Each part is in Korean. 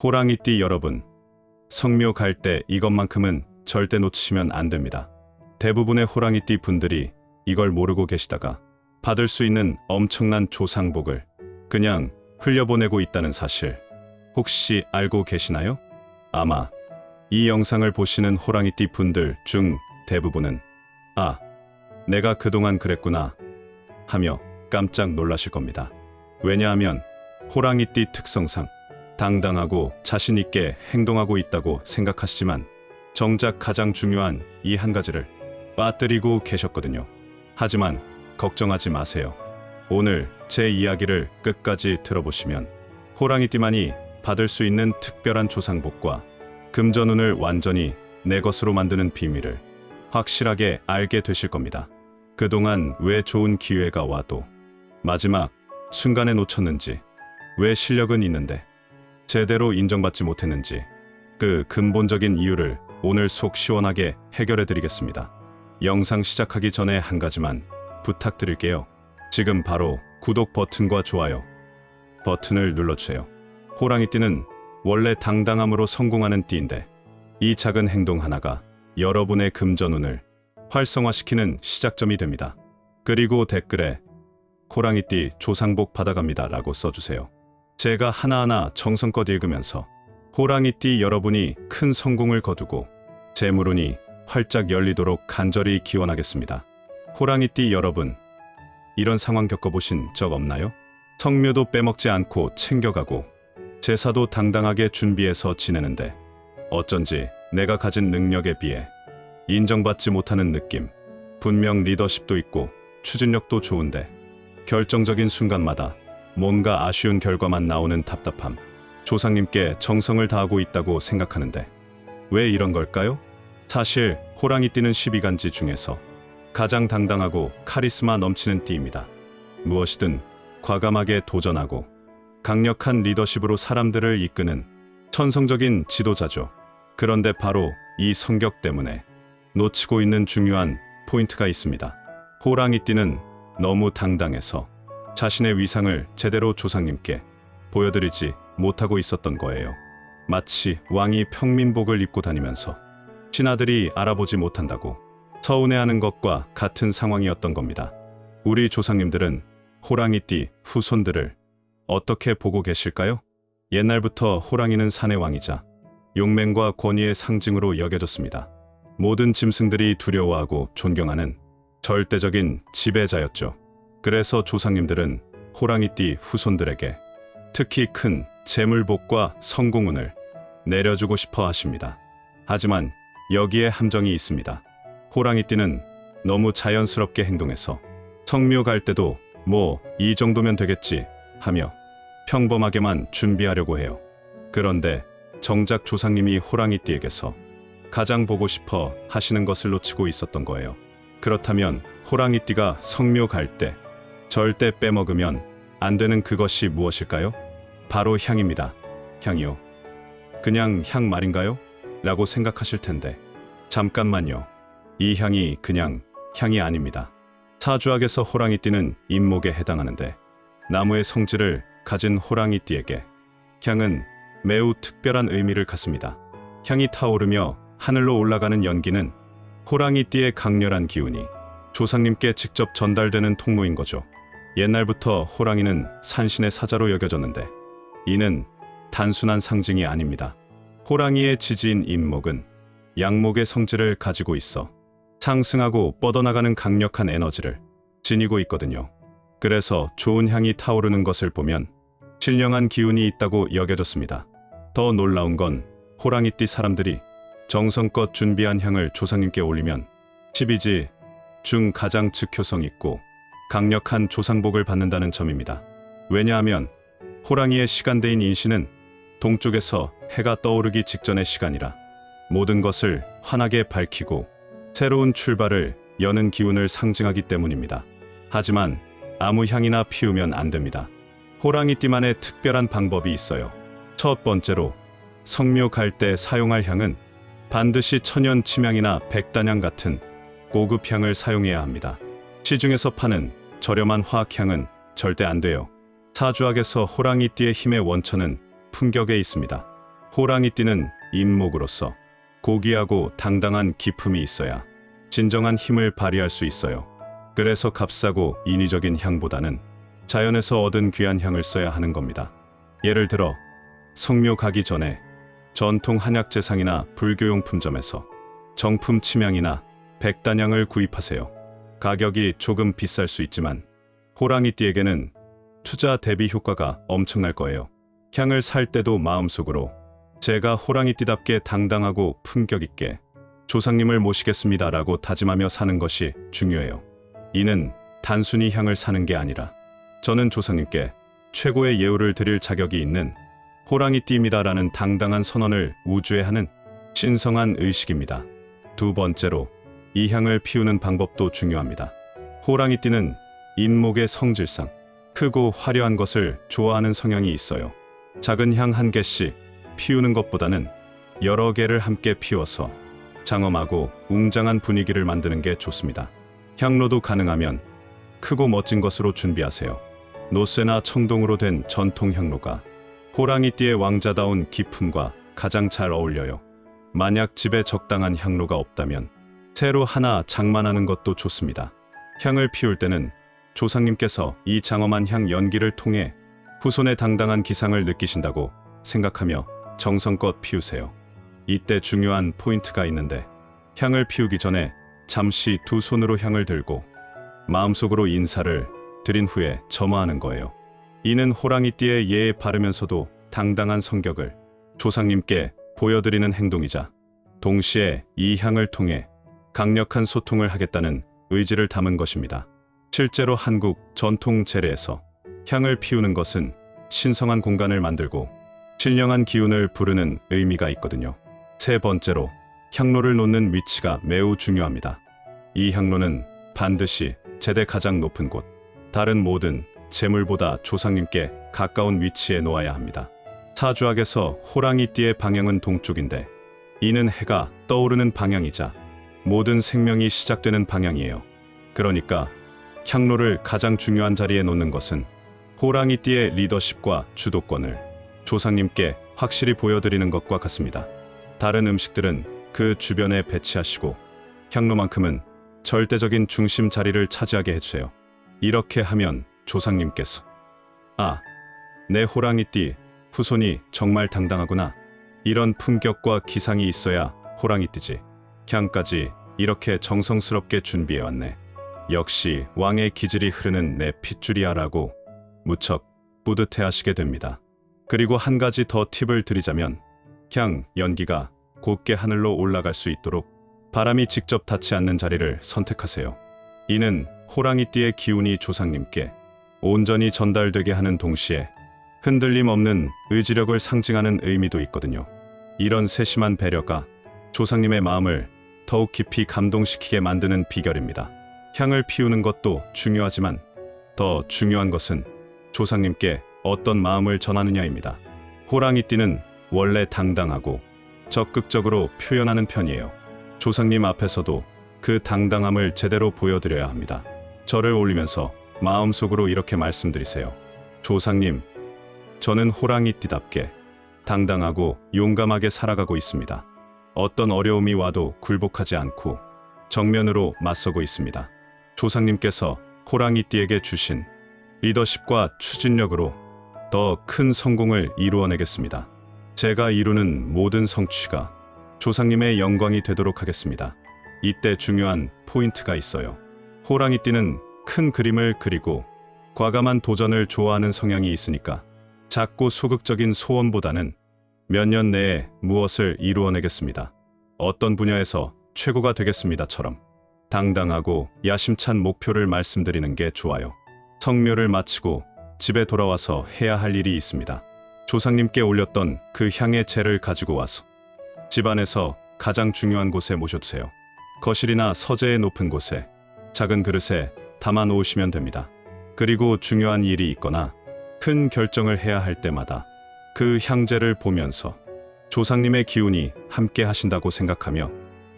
호랑이띠 여러분, 성묘 갈 때 이것만큼은 절대 놓치시면 안 됩니다. 대부분의 호랑이띠 분들이 이걸 모르고 계시다가 받을 수 있는 엄청난 조상복을 그냥 흘려보내고 있다는 사실 혹시 알고 계시나요? 아마 이 영상을 보시는 호랑이띠 분들 중 대부분은 아, 내가 그동안 그랬구나 하며 깜짝 놀라실 겁니다. 왜냐하면 호랑이띠 특성상 당당하고 자신 있게 행동하고 있다고 생각하시지만 정작 가장 중요한 이 한 가지를 빠뜨리고 계셨거든요. 하지만 걱정하지 마세요. 오늘 제 이야기를 끝까지 들어보시면 호랑이띠만이 받을 수 있는 특별한 조상복과 금전운을 완전히 내 것으로 만드는 비밀을 확실하게 알게 되실 겁니다. 그동안 왜 좋은 기회가 와도 마지막 순간에 놓쳤는지, 왜 실력은 있는데 제대로 인정받지 못했는지 그 근본적인 이유를 오늘 속 시원하게 해결해 드리겠습니다. 영상 시작하기 전에 한 가지만 부탁드릴게요. 지금 바로 구독 버튼과 좋아요 버튼을 눌러주세요. 호랑이 띠는 원래 당당함으로 성공하는 띠인데 이 작은 행동 하나가 여러분의 금전운을 활성화시키는 시작점이 됩니다. 그리고 댓글에 호랑이띠 조상복 받아갑니다 라고 써주세요. 제가 하나하나 정성껏 읽으면서 호랑이띠 여러분이 큰 성공을 거두고 재물운이 활짝 열리도록 간절히 기원하겠습니다. 호랑이띠 여러분, 이런 상황 겪어보신 적 없나요? 성묘도 빼먹지 않고 챙겨가고 제사도 당당하게 준비해서 지내는데 어쩐지 내가 가진 능력에 비해 인정받지 못하는 느낌. 분명 리더십도 있고 추진력도 좋은데 결정적인 순간마다 뭔가 아쉬운 결과만 나오는 답답함. 조상님께 정성을 다하고 있다고 생각하는데 왜 이런 걸까요? 사실 호랑이 띠는 12간지 중에서 가장 당당하고 카리스마 넘치는 띠입니다. 무엇이든 과감하게 도전하고 강력한 리더십으로 사람들을 이끄는 천성적인 지도자죠. 그런데 바로 이 성격 때문에 놓치고 있는 중요한 포인트가 있습니다. 호랑이 띠는 너무 당당해서 자신의 위상을 제대로 조상님께 보여드리지 못하고 있었던 거예요. 마치 왕이 평민복을 입고 다니면서 신하들이 알아보지 못한다고 서운해하는 것과 같은 상황이었던 겁니다. 우리 조상님들은 호랑이띠 후손들을 어떻게 보고 계실까요? 옛날부터 호랑이는 산의 왕이자 용맹과 권위의 상징으로 여겨졌습니다. 모든 짐승들이 두려워하고 존경하는 절대적인 지배자였죠. 그래서 조상님들은 호랑이띠 후손들에게 특히 큰 재물복과 성공운을 내려주고 싶어 하십니다. 하지만 여기에 함정이 있습니다. 호랑이띠는 너무 자연스럽게 행동해서 성묘 갈 때도 뭐 이 정도면 되겠지 하며 평범하게만 준비하려고 해요. 그런데 정작 조상님이 호랑이띠에게서 가장 보고 싶어 하시는 것을 놓치고 있었던 거예요. 그렇다면 호랑이띠가 성묘 갈때 절대 빼먹으면 안 되는 그것이 무엇일까요? 바로 향입니다. 향이요. 그냥 향 말인가요? 라고 생각하실 텐데 잠깐만요. 이 향이 그냥 향이 아닙니다. 사주학에서 호랑이 띠는 인목에 해당하는데 나무의 성질을 가진 호랑이 띠에게 향은 매우 특별한 의미를 갖습니다. 향이 타오르며 하늘로 올라가는 연기는 호랑이 띠의 강렬한 기운이 조상님께 직접 전달되는 통로인 거죠. 옛날부터 호랑이는 산신의 사자로 여겨졌는데 이는 단순한 상징이 아닙니다. 호랑이의 지지인 인목은 양목의 성질을 가지고 있어 상승하고 뻗어나가는 강력한 에너지를 지니고 있거든요. 그래서 좋은 향이 타오르는 것을 보면 신령한 기운이 있다고 여겨졌습니다. 더 놀라운 건 호랑이띠 사람들이 정성껏 준비한 향을 조상님께 올리면 12지 중 가장 즉효성 있고 강력한 조상복을 받는다는 점입니다. 왜냐하면 호랑이의 시간대인 인신은 동쪽에서 해가 떠오르기 직전의 시간이라 모든 것을 환하게 밝히고 새로운 출발을 여는 기운을 상징하기 때문입니다. 하지만 아무 향이나 피우면 안 됩니다. 호랑이띠만의 특별한 방법이 있어요. 첫 번째로 성묘 갈 때 사용할 향은 반드시 천연 침향이나 백단향 같은 고급 향을 사용해야 합니다. 시중에서 파는 저렴한 화학향은 절대 안 돼요. 사주학에서 호랑이띠의 힘의 원천은 품격에 있습니다. 호랑이띠는 인목으로서 고귀하고 당당한 기품이 있어야 진정한 힘을 발휘할 수 있어요. 그래서 값싸고 인위적인 향보다는 자연에서 얻은 귀한 향을 써야 하는 겁니다. 예를 들어 성묘 가기 전에 전통 한약 제상이나 불교용 품점에서 정품 침향이나 백단향을 구입하세요. 가격이 조금 비쌀 수 있지만 호랑이띠에게는 투자 대비 효과가 엄청날 거예요. 향을 살 때도 마음속으로 제가 호랑이띠답게 당당하고 품격 있게 조상님을 모시겠습니다 라고 다짐하며 사는 것이 중요해요. 이는 단순히 향을 사는 게 아니라 저는 조상님께 최고의 예우를 드릴 자격이 있는 호랑이띠입니다 라는 당당한 선언을 우주에 하는 신성한 의식입니다. 두 번째로 이 향을 피우는 방법도 중요합니다. 호랑이띠는 인목의 성질상 크고 화려한 것을 좋아하는 성향이 있어요. 작은 향 한 개씩 피우는 것보다는 여러 개를 함께 피워서 장엄하고 웅장한 분위기를 만드는 게 좋습니다. 향로도 가능하면 크고 멋진 것으로 준비하세요. 노쇠나 청동으로 된 전통 향로가 호랑이띠의 왕자다운 기품과 가장 잘 어울려요. 만약 집에 적당한 향로가 없다면 새로 하나 장만하는 것도 좋습니다. 향을 피울 때는 조상님께서 이 장엄한 향 연기를 통해 후손의 당당한 기상을 느끼신다고 생각하며 정성껏 피우세요. 이때 중요한 포인트가 있는데 향을 피우기 전에 잠시 두 손으로 향을 들고 마음속으로 인사를 드린 후에 점화하는 거예요. 이는 호랑이띠의 예에 바르면서도 당당한 성격을 조상님께 보여드리는 행동이자 동시에 이 향을 통해 강력한 소통을 하겠다는 의지를 담은 것입니다. 실제로 한국 전통 재래에서 향을 피우는 것은 신성한 공간을 만들고 신령한 기운을 부르는 의미가 있거든요. 세 번째로 향로를 놓는 위치가 매우 중요합니다. 이 향로는 반드시 제대 가장 높은 곳, 다른 모든 재물보다 조상님께 가까운 위치에 놓아야 합니다. 사주학에서 호랑이띠의 방향은 동쪽인데 이는 해가 떠오르는 방향이자 모든 생명이 시작되는 방향이에요. 그러니까 향로를 가장 중요한 자리에 놓는 것은 호랑이띠의 리더십과 주도권을 조상님께 확실히 보여드리는 것과 같습니다. 다른 음식들은 그 주변에 배치하시고 향로만큼은 절대적인 중심 자리를 차지하게 해주세요. 이렇게 하면 조상님께서 아, 내 호랑이띠 후손이 정말 당당하구나. 이런 품격과 기상이 있어야 호랑이띠지. 향까지 이렇게 정성스럽게 준비해왔네. 역시 왕의 기질이 흐르는 내 핏줄이야라고 무척 뿌듯해하시게 됩니다. 그리고 한 가지 더 팁을 드리자면 향 연기가 곱게 하늘로 올라갈 수 있도록 바람이 직접 닿지 않는 자리를 선택하세요. 이는 호랑이띠의 기운이 조상님께 온전히 전달되게 하는 동시에 흔들림 없는 의지력을 상징하는 의미도 있거든요. 이런 세심한 배려가 조상님의 마음을 더욱 깊이 감동시키게 만드는 비결입니다. 향을 피우는 것도 중요하지만 더 중요한 것은 조상님께 어떤 마음을 전하느냐입니다. 호랑이띠는 원래 당당하고 적극적으로 표현하는 편이에요. 조상님 앞에서도 그 당당함을 제대로 보여드려야 합니다. 저를 올리면서 마음속으로 이렇게 말씀드리세요. 조상님, 저는 호랑이띠답게 당당하고 용감하게 살아가고 있습니다. 어떤 어려움이 와도 굴복하지 않고 정면으로 맞서고 있습니다. 조상님께서 호랑이띠에게 주신 리더십과 추진력으로 더 큰 성공을 이루어내겠습니다. 제가 이루는 모든 성취가 조상님의 영광이 되도록 하겠습니다. 이때 중요한 포인트가 있어요. 호랑이띠는 큰 그림을 그리고 과감한 도전을 좋아하는 성향이 있으니까 작고 소극적인 소원보다는 몇 년 내에 무엇을 이루어내겠습니다. 어떤 분야에서 최고가 되겠습니다처럼 당당하고 야심찬 목표를 말씀드리는 게 좋아요. 성묘를 마치고 집에 돌아와서 해야 할 일이 있습니다. 조상님께 올렸던 그 향의 재를 가지고 와서 집안에서 가장 중요한 곳에 모셔두세요. 거실이나 서재의 높은 곳에 작은 그릇에 담아 놓으시면 됩니다. 그리고 중요한 일이 있거나 큰 결정을 해야 할 때마다 그 향재를 보면서 조상님의 기운이 함께 하신다고 생각하며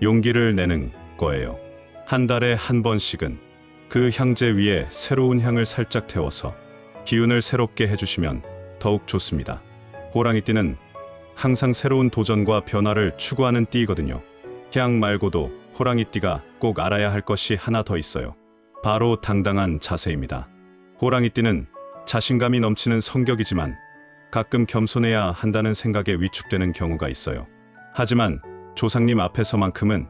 용기를 내는 거예요. 한 달에 한 번씩은 그 향재 위에 새로운 향을 살짝 태워서 기운을 새롭게 해주시면 더욱 좋습니다. 호랑이띠는 항상 새로운 도전과 변화를 추구하는 띠이거든요. 향 말고도 호랑이띠가 꼭 알아야 할 것이 하나 더 있어요. 바로 당당한 자세입니다. 호랑이띠는 자신감이 넘치는 성격이지만 가끔 겸손해야 한다는 생각에 위축되는 경우가 있어요. 하지만 조상님 앞에서만큼은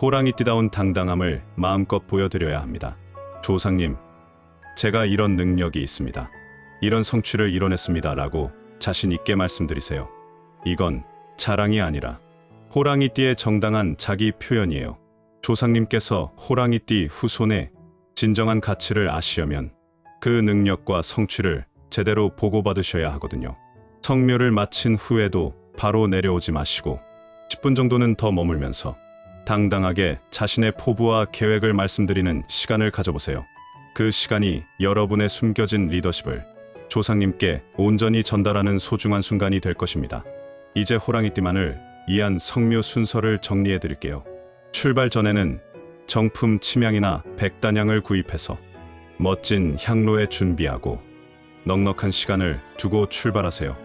호랑이띠다운 당당함을 마음껏 보여드려야 합니다. 조상님, 제가 이런 능력이 있습니다. 이런 성취를 이뤄냈습니다. 라고 자신 있게 말씀드리세요. 이건 자랑이 아니라 호랑이띠의 정당한 자기 표현이에요. 조상님께서 호랑이띠 후손의 진정한 가치를 아시려면 그 능력과 성취를 제대로 보고받으셔야 하거든요. 성묘를 마친 후에도 바로 내려오지 마시고 10분 정도는 더 머물면서 당당하게 자신의 포부와 계획을 말씀드리는 시간을 가져보세요. 그 시간이 여러분의 숨겨진 리더십을 조상님께 온전히 전달하는 소중한 순간이 될 것입니다. 이제 호랑이띠만을 이한 성묘 순서를 정리해 드릴게요. 출발 전에는 정품 침향이나 백단향을 구입해서 멋진 향로에 준비하고 넉넉한 시간을 두고 출발하세요.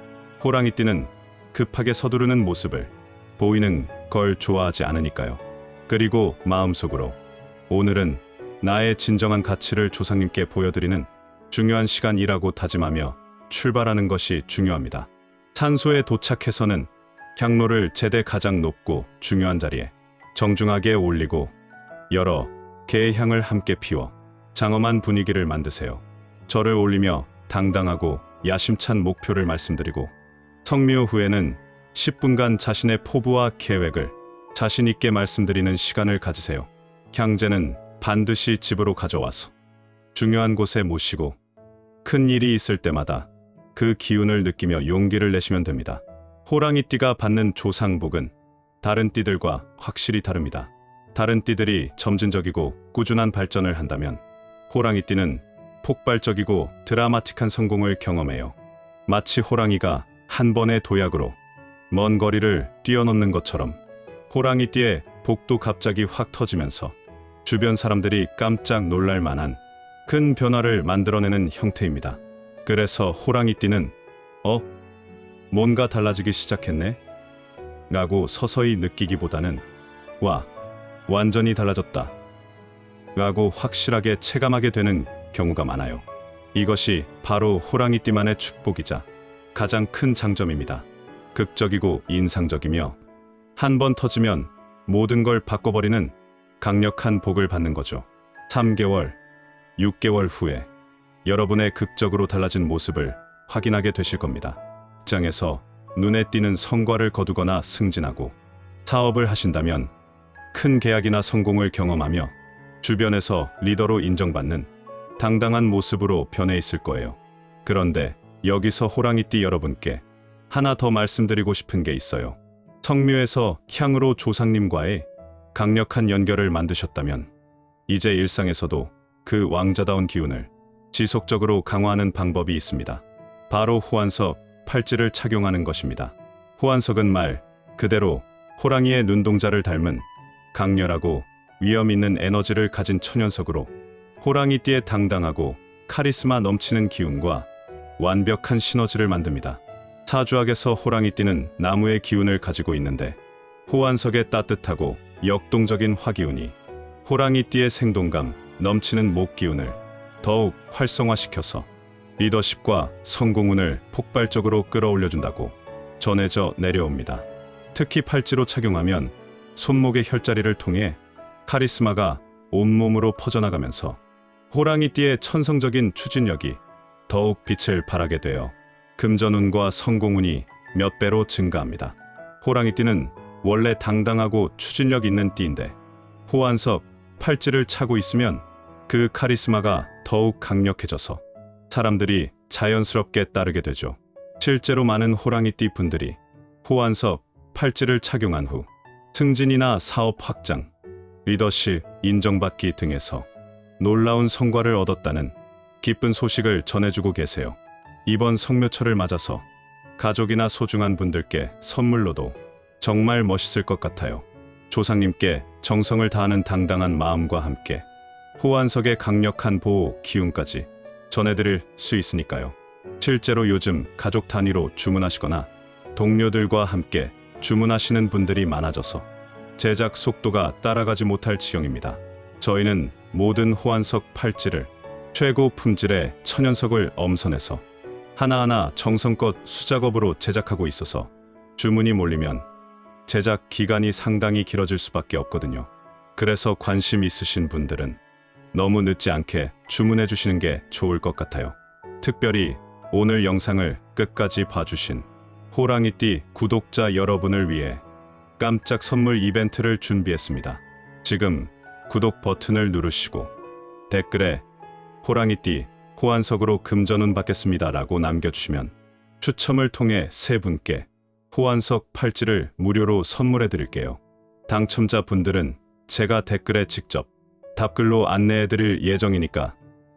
호랑이띠는 급하게 서두르는 모습을 보이는 걸 좋아하지 않으니까요. 그리고 마음속으로 오늘은 나의 진정한 가치를 조상님께 보여드리는 중요한 시간이라고 다짐하며 출발하는 것이 중요합니다. 산소에 도착해서는 향로를 제대 가장 높고 중요한 자리에 정중하게 올리고 여러 개의 향을 함께 피워 장엄한 분위기를 만드세요. 절을 올리며 당당하고 야심찬 목표를 말씀드리고 성묘 후에는 10분간 자신의 포부와 계획을 자신 있게 말씀드리는 시간을 가지세요. 향제는 반드시 집으로 가져와서 중요한 곳에 모시고 큰 일이 있을 때마다 그 기운을 느끼며 용기를 내시면 됩니다. 호랑이띠가 받는 조상복은 다른 띠들과 확실히 다릅니다. 다른 띠들이 점진적이고 꾸준한 발전을 한다면 호랑이띠는 폭발적이고 드라마틱한 성공을 경험해요. 마치 호랑이가 한 번의 도약으로 먼 거리를 뛰어넘는 것처럼 호랑이띠의 복도 갑자기 확 터지면서 주변 사람들이 깜짝 놀랄 만한 큰 변화를 만들어내는 형태입니다. 그래서 호랑이띠는 어? 뭔가 달라지기 시작했네? 라고 서서히 느끼기보다는 와, 완전히 달라졌다. 라고 확실하게 체감하게 되는 경우가 많아요. 이것이 바로 호랑이띠만의 축복이자 가장 큰 장점입니다. 극적이고 인상적이며 한 번 터지면 모든 걸 바꿔버리는 강력한 복을 받는 거죠. 3개월, 6개월 후에 여러분의 극적으로 달라진 모습을 확인하게 되실 겁니다. 직장에서 눈에 띄는 성과를 거두거나 승진하고 사업을 하신다면 큰 계약이나 성공을 경험하며 주변에서 리더로 인정받는 당당한 모습으로 변해 있을 거예요. 그런데 여기서 호랑이띠 여러분께 하나 더 말씀드리고 싶은 게 있어요. 성묘에서 향으로 조상님과의 강력한 연결을 만드셨다면 이제 일상에서도 그 왕자다운 기운을 지속적으로 강화하는 방법이 있습니다. 바로 호환석 팔찌를 착용하는 것입니다. 호환석은 말 그대로 호랑이의 눈동자를 닮은 강렬하고 위험 있는 에너지를 가진 천연석으로 호랑이띠의 당당하고 카리스마 넘치는 기운과 완벽한 시너지를 만듭니다. 사주학에서 호랑이띠는 나무의 기운을 가지고 있는데 호환석의 따뜻하고 역동적인 화기운이 호랑이띠의 생동감 넘치는 목 기운을 더욱 활성화시켜서 리더십과 성공운을 폭발적으로 끌어올려준다고 전해져 내려옵니다. 특히 팔찌로 착용하면 손목의 혈자리를 통해 카리스마가 온몸으로 퍼져나가면서 호랑이띠의 천성적인 추진력이 더욱 빛을 발하게 되어 금전운과 성공운이 몇 배로 증가합니다. 호랑이띠는 원래 당당하고 추진력 있는 띠인데 호환석 팔찌를 차고 있으면 그 카리스마가 더욱 강력해져서 사람들이 자연스럽게 따르게 되죠. 실제로 많은 호랑이띠 분들이 호환석 팔찌를 착용한 후 승진이나 사업 확장, 리더십 인정받기 등에서 놀라운 성과를 얻었다는 기쁜 소식을 전해주고 계세요. 이번 성묘철을 맞아서 가족이나 소중한 분들께 선물로도 정말 멋있을 것 같아요. 조상님께 정성을 다하는 당당한 마음과 함께 호환석의 강력한 보호 기운까지 전해드릴 수 있으니까요. 실제로 요즘 가족 단위로 주문하시거나 동료들과 함께 주문하시는 분들이 많아져서 제작 속도가 따라가지 못할 지경입니다. 저희는 모든 호환석 팔찌를 최고 품질의 천연석을 엄선해서 하나하나 정성껏 수작업으로 제작하고 있어서 주문이 몰리면 제작 기간이 상당히 길어질 수밖에 없거든요. 그래서 관심 있으신 분들은 너무 늦지 않게 주문해 주시는 게 좋을 것 같아요. 특별히 오늘 영상을 끝까지 봐주신 호랑이띠 구독자 여러분을 위해 깜짝 선물 이벤트를 준비했습니다. 지금 구독 버튼을 누르시고 댓글에 호랑이띠 호환석으로 금전운 받겠습니다 라고 남겨주시면 추첨을 통해 세 분께 호환석 팔찌를 무료로 선물해 드릴게요. 당첨자 분들은 제가 댓글에 직접 답글로 안내해 드릴 예정이니까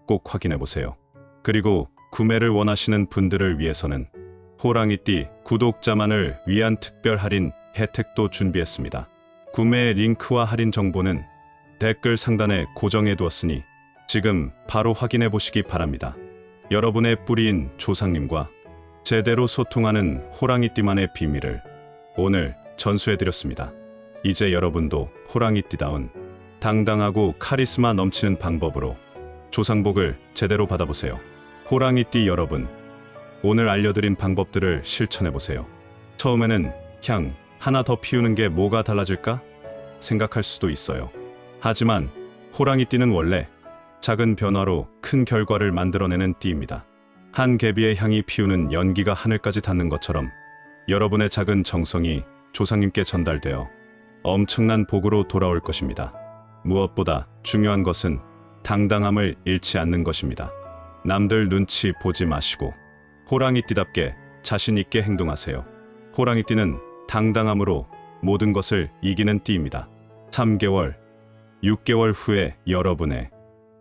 꼭 확인해 보세요. 그리고 구매를 원하시는 분들을 위해서는 호랑이띠 구독자만을 위한 특별 할인 혜택도 준비했습니다. 구매 링크와 할인 정보는 댓글 상단에 고정해 두었으니 지금 바로 확인해 보시기 바랍니다. 여러분의 뿌리인 조상님과 제대로 소통하는 호랑이띠만의 비밀을 오늘 전수해 드렸습니다. 이제 여러분도 호랑이띠다운 당당하고 카리스마 넘치는 방법으로 조상복을 제대로 받아보세요. 호랑이띠 여러분, 오늘 알려드린 방법들을 실천해 보세요. 처음에는 향 하나 더 피우는 게 뭐가 달라질까 생각할 수도 있어요. 하지만 호랑이띠는 원래 작은 변화로 큰 결과를 만들어내는 띠입니다. 한 개비의 향이 피우는 연기가 하늘까지 닿는 것처럼 여러분의 작은 정성이 조상님께 전달되어 엄청난 복으로 돌아올 것입니다. 무엇보다 중요한 것은 당당함을 잃지 않는 것입니다. 남들 눈치 보지 마시고 호랑이띠답게 자신 있게 행동하세요. 호랑이띠는 당당함으로 모든 것을 이기는 띠입니다. 3개월, 6개월 후에 여러분의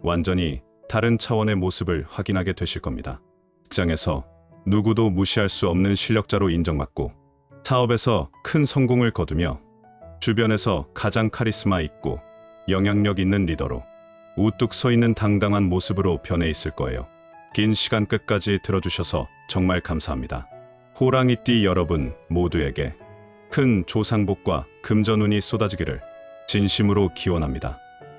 완전히 다른 차원의 모습을 확인하게 되실 겁니다. 직장에서 누구도 무시할 수 없는 실력자로 인정받고 사업에서 큰 성공을 거두며 주변에서 가장 카리스마 있고 영향력 있는 리더로 우뚝 서 있는 당당한 모습으로 변해 있을 거예요. 긴 시간 끝까지 들어주셔서 정말 감사합니다. 호랑이띠 여러분 모두에게 큰 조상복과 금전운이 쏟아지기를 진심으로 기원합니다.